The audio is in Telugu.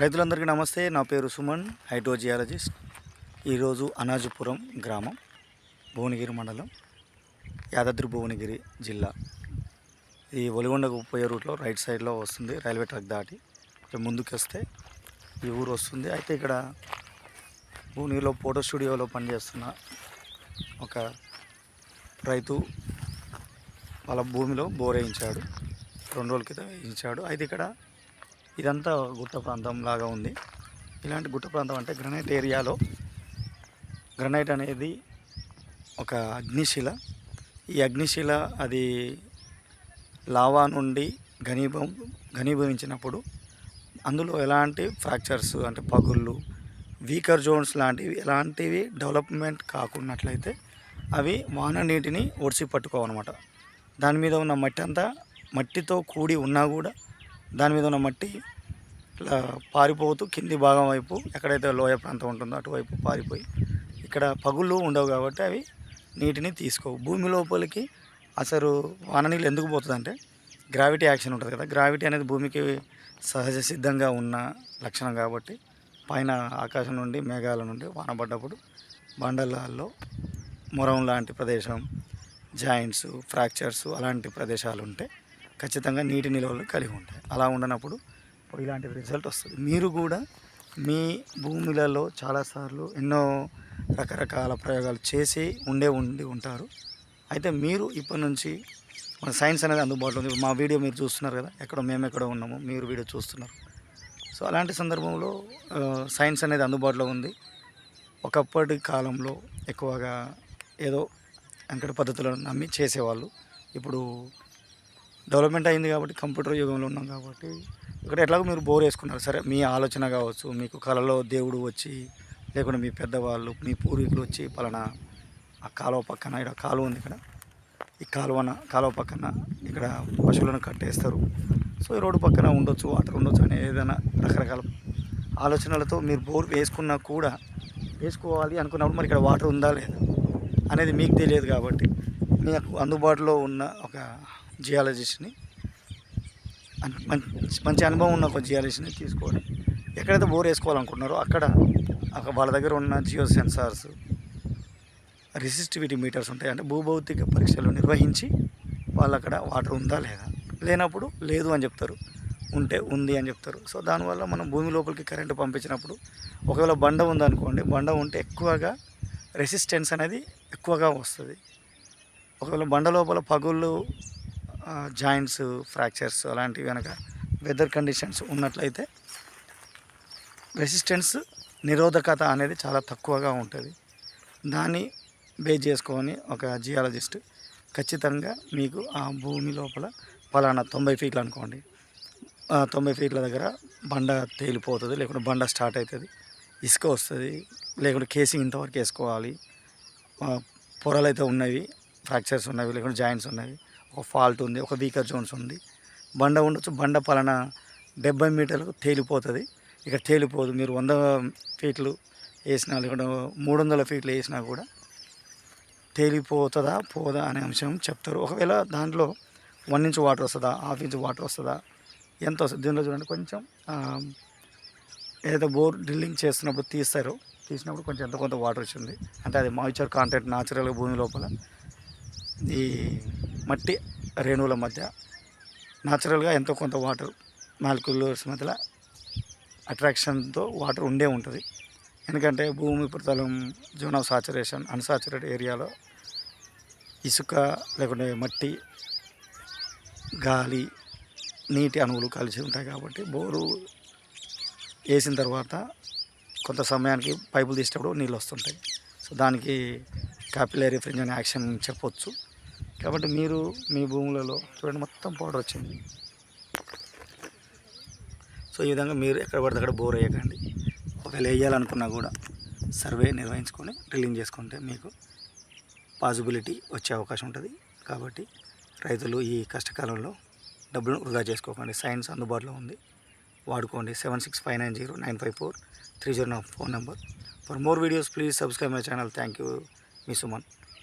రైతులందరికీ నమస్తే నా పేరు సుమన్ హైడ్రోజియాలజిస్ట్. ఈరోజు అనాజపురం గ్రామం భువనగిరి మండలం యాదాద్రి భువనగిరి జిల్లా. ఈ ఒలిగొండకు పోయే రూట్లో రైట్ సైడ్లో వస్తుంది రైల్వే ట్రాక్ దాటి ముందుకు వస్తే ఈ ఊరు వస్తుంది. అయితే ఇక్కడ భువనగిరిలో ఫోటో స్టూడియోలో పనిచేస్తున్న ఒక రైతు వాళ్ళ భూమిలో బోర్ వేయించాడు రెండు రోజుల క్రితం వేయించాడు. అయితే ఇక్కడ ఇదంతా గుట్ట ప్రాంతం లాగా ఉంది. ఇలాంటి గుట్ట ప్రాంతం అంటే గ్రనైట్ ఏరియాలో గ్రనైట్ అనేది ఒక అగ్నిశిల. ఈ అగ్నిశిల అది లావా నుండి ఘనీభవం ఘనీభవించినప్పుడు అందులో ఎలాంటి ఫ్రాక్చర్స్ అంటే పగుళ్ళు వీకర్ జోన్స్ లాంటివి ఎలాంటివి డెవలప్మెంట్ కాకున్నట్లయితే అవి వాన నీటిని ఒడిసి పట్టుకోవన్నమాట. దాని మీద ఉన్న మట్టి అంతా మట్టితో కూడి ఉన్నా కూడా దాని మీద ఉన్న మట్టి ఇట్లా పారిపోతూ కింది భాగం వైపు ఎక్కడైతే లోయ ప్రాంతం ఉంటుందో అటువైపు పారిపోయి ఇక్కడ పగుళ్ళు ఉండవు కాబట్టి అవి నీటిని తీసుకోవు. భూమి లోపలికి అసలు వాన నీళ్ళు ఎందుకు పోతుందంటే గ్రావిటీ యాక్షన్ ఉంటుంది కదా. గ్రావిటీ అనేది భూమికి సహజ సిద్ధంగా ఉన్న లక్షణం కాబట్టి పైన ఆకాశం నుండి మేఘాల నుండి వాన పడ్డప్పుడు బండలాల్లో మొరం లాంటి ప్రదేశం జాయింట్స్ ఫ్రాక్చర్స్ అలాంటి ప్రదేశాలు ఉంటే ఖచ్చితంగా నీటి నిల్వలు కలిగి ఉంటాయి. అలా ఉండనప్పుడు ఇలాంటి రిజల్ట్ వస్తుంది. మీరు కూడా మీ భూములలో చాలాసార్లు ఎన్నో రకరకాల ప్రయోగాలు చేసి ఉండే ఉండి ఉంటారు. అయితే మీరు ఇప్పటి నుంచి మన సైన్స్ అనేది అందుబాటులో ఉంది. మా వీడియో మీరు చూస్తున్నారు కదా ఎక్కడో మేము ఎక్కడో ఉన్నాము మీరు వీడియో చూస్తున్నారు. సో అలాంటి సందర్భంలో సైన్స్ అనేది అందుబాటులో ఉంది. ఒకప్పటి కాలంలో ఎక్కువగా ఏదో వెంకట పద్ధతులను నమ్మి చేసేవాళ్ళు. ఇప్పుడు డెవలప్మెంట్ అయింది కాబట్టి కంప్యూటర్ యుగంలో ఉన్నాం కాబట్టి ఇక్కడ ఎట్లాగో మీరు బోర్ వేసుకున్నారు. సరే మీ ఆలోచన కావచ్చు మీకు కళలో దేవుడు వచ్చి లేకుంటే మీ పెద్దవాళ్ళు మీ పూర్వీకులు వచ్చి పలానా ఆ కాలువ పక్కన ఇక్కడ కాలువ ఉంది ఇక్కడ. ఈ కాలువన కాలువ పక్కన ఇక్కడ పశువులను కట్టేస్తారు. సో ఈ రోడ్డు పక్కన ఉండొచ్చు వాటర్ ఉండొచ్చు అనే ఏదైనా రకరకాల ఆలోచనలతో మీరు బోర్ వేసుకున్నా కూడా వేసుకోవాలి అనుకున్నప్పుడు మరి ఇక్కడ వాటర్ ఉందా లేదా అనేది మీకు తెలియదు కాబట్టి మీకు అందుబాటులో ఉన్న ఒక జియాలజిస్ట్ని. మంచి మంచి అనుభవం ఉన్న ఒక జియాలజిస్ట్ని తీసుకోవడం. ఎక్కడైతే బోర్ వేసుకోవాలనుకుంటున్నారో అక్కడ అక్కడ వాళ్ళ దగ్గర ఉన్న జియో సెన్సార్స్ రెసిస్టివిటీ మీటర్స్ ఉంటాయి. అంటే భూభౌతిక పరీక్షలు నిర్వహించి వాళ్ళు అక్కడ వాటర్ ఉందా లేదా? లేనప్పుడు లేదు అని చెప్తారు. ఉంటే ఉంది అని చెప్తారు. సో దానివల్ల మనం భూమి లోపలికి కరెంటు పంపించినప్పుడు ఒకవేళ బండ ఉందనుకోండి బండ ఉంటే ఎక్కువగా రెసిస్టెన్స్ అనేది ఎక్కువగా వస్తుంది. ఒకవేళ బండ లోపల పగుళ్ళు జాయింట్స్ ఫ్రాక్చర్స్ అలాంటివి కనుక వెదర్ కండిషన్స్ ఉన్నట్లయితే రెసిస్టెన్స్ నిరోధకత అనేది చాలా తక్కువగా ఉంటుంది. దాన్ని బేస్ చేసుకొని ఒక జియాలజిస్ట్ ఖచ్చితంగా మీకు ఆ భూమి లోపల పలానా తొంభై ఫీట్లు అనుకోండి. ఆ తొంభై ఫీట్ల దగ్గర బండ తేలిపోతుంది లేకుంటే బండ స్టార్ట్ అవుతుంది ఇసుక వస్తుంది లేకుంటే కేసింగ్ ఇంతవరకు వేసుకోవాలి. పొరలు అయితే ఉన్నవి ఫ్రాక్చర్స్ ఉన్నవి లేకుంటే జాయింట్స్ ఉన్నవి. ఒక ఫాల్ట్ ఉంది ఒక వీకర్ జోన్స్ ఉంది. బండ ఉండొచ్చు బండ పలానా డెబ్బై మీటర్లకు తేలిపోతుంది. ఇక తేలిపోదు మీరు వంద ఫీట్లు వేసినా లేకుంటే మూడు వందల ఫీట్లు వేసినా కూడా తేలిపోతుందా పోదా అనే అంశం చెప్తారు. ఒకవేళ దాంట్లో వన్ ఇంచ్ వాటర్ వస్తుందా హాఫ్ ఇంచ్ వాటర్ వస్తుందా ఎంత వస్తుంది? దీనిలో చూడండి కొంచెం ఏదైతే బోర్ డ్రిల్లింగ్ చేస్తున్నప్పుడు తీస్తారు తీసినప్పుడు కొంచెం ఎంత కొంత వాటర్ వచ్చింది. అంటే అది మాయిచర్ కాంటెంట్ న్యాచురల్గా భూమి లోపల ఈ మట్టి రేణువుల మధ్య న్యాచురల్గా ఎంతో కొంత వాటర్ మాలిక్యులర్స్ మధ్యలో అట్రాక్షన్తో వాటర్ ఉండే ఉంటుంది. ఎందుకంటే భూమి ఉపరితలం జోన్ ఆఫ్ సాచురేషన్ అన్సాచురేట్ ఏరియాలో ఇసుక లేకుంటే మట్టి గాలి నీటి అణువులు కలిసి ఉంటాయి కాబట్టి బోరు వేసిన తర్వాత కొంత సమయానికి పైపులు తీసేటప్పుడు నీళ్ళు వస్తుంటాయి. సో దానికి క్యాపిలరీ ఫ్రింజ్ అనే యాక్షన్ చెప్పొచ్చు. కాబట్టి మీరు మీ భూములలో చూడండి మొత్తం పౌడర్ వచ్చింది. సో ఈ విధంగా మీరు ఎక్కడ పడితే అక్కడ బోర్ వేయకండి. ఒకవేళ వేయాలనుకున్నా కూడా సర్వే నిర్వహించుకొని డ్రిల్లింగ్ చేసుకుంటే మీకు పాసిబిలిటీ వచ్చే అవకాశం ఉంటుంది. కాబట్టి రైతులు ఈ కష్టకాలంలో డబ్బులు వృధా చేసుకోకండి. సైన్స్ అందుబాటులో ఉంది. వాడుకోండి. Seven six five nine zero nine five four three zero నా phone number for more videos please subscribe my channel thank you me Suman